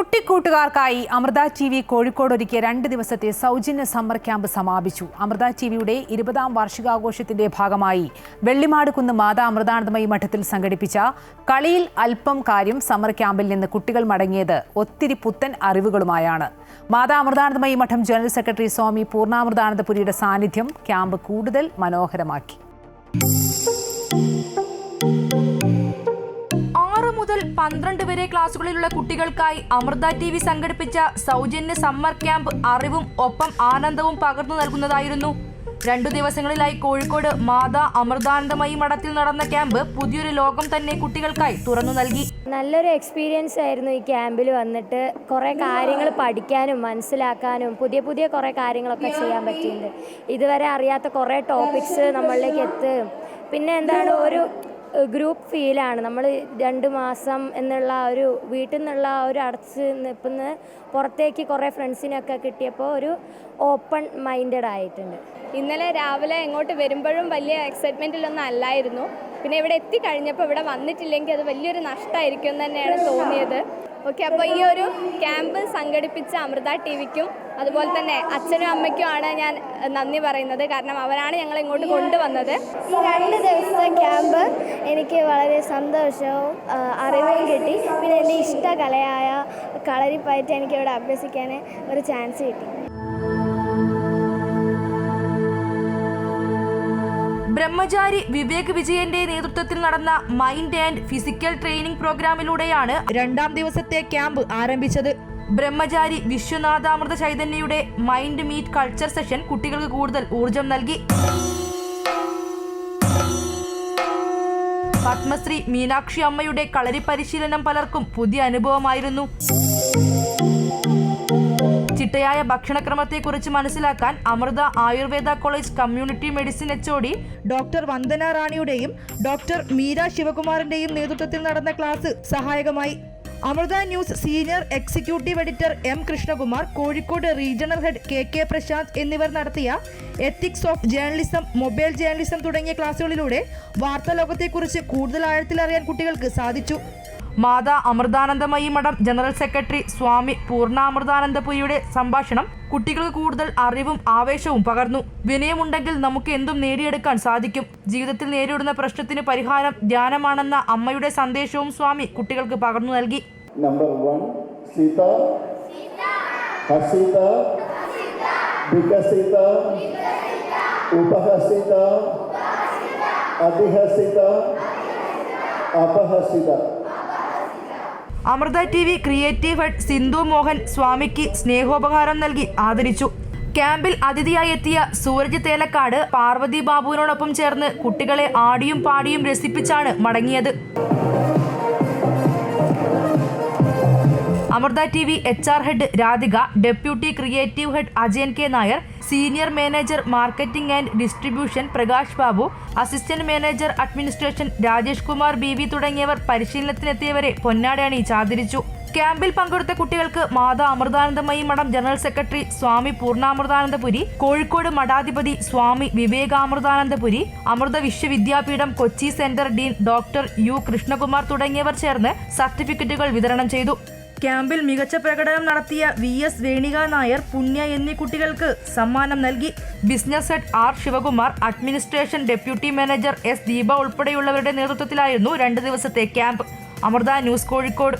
കുട്ടിക്കൂട്ടുകാർക്കായി Amrita T V Kozhikode ഒരുക്കിയ രണ്ട് ദിവസത്തെ സൗജന്യ സമ്മർ ക്യാമ്പ് സമാപിച്ചു. അമൃത ടി വിയുടെ ഇരുപതാം വാർഷികാഘോഷത്തിന്റെ ഭാഗമായി വെള്ളിമാട് കുന്ന് മാതാ അമൃതാനന്ദമയി മഠത്തിൽ സംഘടിപ്പിച്ച കളിയിൽ അല്പം കാര്യം സമ്മർ ക്യാമ്പിൽ നിന്ന് കുട്ടികൾ മടങ്ങിയത് ഒത്തിരി പുത്തൻ അറിവുകളുമായാണ്. മാതാ അമൃതാനന്ദമയി മഠം ജനറൽ സെക്രട്ടറി സ്വാമി പൂർണാമൃതാനന്ദപുരിയുടെ സാന്നിധ്യം ക്യാമ്പ് കൂടുതൽ മനോഹരമാക്കി. പന്ത്രണ്ട് വരെ ക്ലാസുകളിലുള്ള കുട്ടികൾക്കായി അമൃത ടി വി സംഘടിപ്പിച്ച സൗജന്യ സമ്മർ ക്യാമ്പ് അറിവും ഒപ്പം ആനന്ദവും പകർന്നു നൽകുന്നതായിരുന്നു. രണ്ടു ദിവസങ്ങളിലായി കോഴിക്കോട് മാതാ അമൃതാനന്ദമയി മഠത്തിൽ നടന്ന ക്യാമ്പ് പുതിയൊരു ലോകം തന്നെ കുട്ടികൾക്കായി തുറന്നു നൽകി. നല്ലൊരു എക്സ്പീരിയൻസ് ആയിരുന്നു ഈ ക്യാമ്പിൽ വന്നിട്ട് കുറേ കാര്യങ്ങൾ പഠിക്കാനും മനസ്സിലാക്കാനും പുതിയ പുതിയ കുറേ കാര്യങ്ങളൊക്കെ ചെയ്യാൻ പറ്റിയിട്ടുണ്ട്. ഇതുവരെ അറിയാത്ത കുറേ ടോപ്പിക്സ് നമ്മളിലേക്ക് എത്തുകയും. പിന്നെ എന്താണ് ഒരു ഗ്രൂപ്പ് ഫീലാണ് നമ്മൾ രണ്ട് മാസം എന്നുള്ള ആ ഒരു വീട്ടിൽ നിന്നുള്ള ആ ഒരു അടച്ച് നിൽപ്പുന്ന പുറത്തേക്ക് കുറേ ഫ്രണ്ട്സിനൊക്കെ കിട്ടിയപ്പോൾ ഒരു ഓപ്പൺ മൈൻഡഡ് ആയിട്ടുണ്ട്. ഇന്നലെ രാവിലെ എങ്ങോട്ട് വരുമ്പോഴും വലിയ എക്സൈറ്റ്മെന്റിലൊന്നും അല്ലായിരുന്നു. പിന്നെ ഇവിടെ എത്തിക്കഴിഞ്ഞപ്പോൾ ഇവിടെ വന്നിട്ടില്ലെങ്കിൽ അത് വലിയൊരു നഷ്ടമായിരിക്കും എന്ന് തന്നെയാണ് തോന്നിയത്. ഓക്കെ അപ്പോൾ ഈ ഒരു ക്യാമ്പ് സംഘടിപ്പിച്ച അമൃത ടി വിക്കും അതുപോലെ തന്നെ അച്ഛനും അമ്മയ്ക്കുമാണ് ഞാൻ നന്ദി പറയുന്നത്. കാരണം അവരാണ് ഞങ്ങൾ ഇങ്ങോട്ട് കൊണ്ടുവന്നത്. ഈ രണ്ട് ദിവസത്തെ ക്യാമ്പ് എനിക്ക് വളരെ സന്തോഷവും അറിവും കിട്ടി. പിന്നെ എന്റെ ഇഷ്ട കലയായ കളരിപ്പയറ്റ് എനിക്ക് ഇവിടെ അഭ്യസിക്കാൻ ഒരു ചാൻസ് കിട്ടി. ബ്രഹ്മചാരി വിവേക് വിജയന്റെ നേതൃത്വത്തിൽ നടന്ന മൈൻഡ് ആൻഡ് ഫിസിക്കൽ ട്രെയിനിംഗ് പ്രോഗ്രാമിലൂടെയാണ് രണ്ടാം ദിവസത്തെ ക്യാമ്പ് ആരംഭിച്ചത്. ബ്രഹ്മചാരി വിശ്വനാഥാമൃത ചൈതന്യയുടെ മൈൻഡ് മീറ്റ് കൾച്ചർ സെഷൻ കുട്ടികൾക്ക് കൂടുതൽ ഊർജം നൽകി. പത്മശ്രീ മീനാക്ഷി അമ്മയുടെ കളരി പരിശീലനം പലർക്കും പുതിയ അനുഭവമായിരുന്നു. ചിട്ടയായ ഭക്ഷണക്രമത്തെക്കുറിച്ച് മനസ്സിലാക്കാൻ Amrita Ayurveda college community medicine H doctor Vandana റാണിയുടെയും doctor Meera ശിവകുമാറിന്റെയും നേതൃത്വത്തിൽ നടന്ന ക്ലാസ് സഹായകമായി. Amrita news senior executive editor M Krishnakumar Kozhikode regional head K K Prashanth എന്നിവർ നടത്തിയ ethics of journalism mobile journalism തുടങ്ങിയ ക്ലാസുകളിലൂടെ വാർത്താലോകത്തെക്കുറിച്ച് കൂടുതൽ ആഴത്തിൽ അറിയാൻ കുട്ടികൾക്ക് സാധിച്ചു. മാതാ അമൃതാനന്ദമയി മഠം ജനറൽ സെക്രട്ടറി സ്വാമി പൂർണാമൃതാനന്ദപുരിയുടെ സംഭാഷണം കുട്ടികൾക്ക് കൂടുതൽ അറിവും ആവേശവും പകർന്നു. വിനയമുണ്ടെങ്കിൽ നമുക്ക് എന്തും നേടിയെടുക്കാൻ സാധിക്കും. ജീവിതത്തിൽ നേരിടുന്ന പ്രശ്നത്തിന് പരിഹാരം ധ്യാനമാണെന്ന അമ്മയുടെ സന്ദേശവും സ്വാമി കുട്ടികൾക്ക് പകർന്നു നൽകി. Number. Apahasita. Amrita T V creative head Sindhu Mohan സ്വാമിക്ക് സ്നേഹോപഹാരം നൽകി ആദരിച്ചു. ക്യാമ്പിൽ അതിഥിയായി എത്തിയ സൂരജ് തേലക്കാട് പാർവതി ബാബുവിനോടൊപ്പം ചേർന്ന് കുട്ടികളെ ആടിയും പാടിയും രസിപ്പിച്ചാണ് മടങ്ങിയത്. Amrita T V H R head Radhika deputy creative head Ajayan K Nair senior manager marketing and distribution Prakash Babu assistant manager administration Rajesh Kumar B V തുടങ്ങിയവർ പരിശീലനത്തിനെത്തിയവരെ പൊന്നാടി അണിയിച്ച് ആദരിച്ചു. ക്യാമ്പിൽ പങ്കെടുത്ത കുട്ടികൾക്ക് Mata Amritanandamayi Math general secretary Swami Poornamritanandapuri Kozhikode മഠാധിപതി Swami Vivekamritanandapuri Amrita Vishwavidyapeetham Kochi centre dean doctor U Krishnakumar തുടങ്ങിയവർ ചേർന്ന് സർട്ടിഫിക്കറ്റുകൾ വിതരണം ചെയ്തു. ക്യാമ്പിൽ മികച്ച പ്രകടനം നടത്തിയ വി എസ് വേണിക നായർ പുണ്യ എന്നീ കുട്ടികൾക്ക് സമ്മാനം നൽകി. Business head R Sivakumar administration deputy manager S Deepa ഉൾപ്പെടെയുള്ളവരുടെ നേതൃത്വത്തിലായിരുന്നു രണ്ട് ദിവസത്തെ ക്യാമ്പ്. അമൃത ന്യൂസ് കോഴിക്കോട്.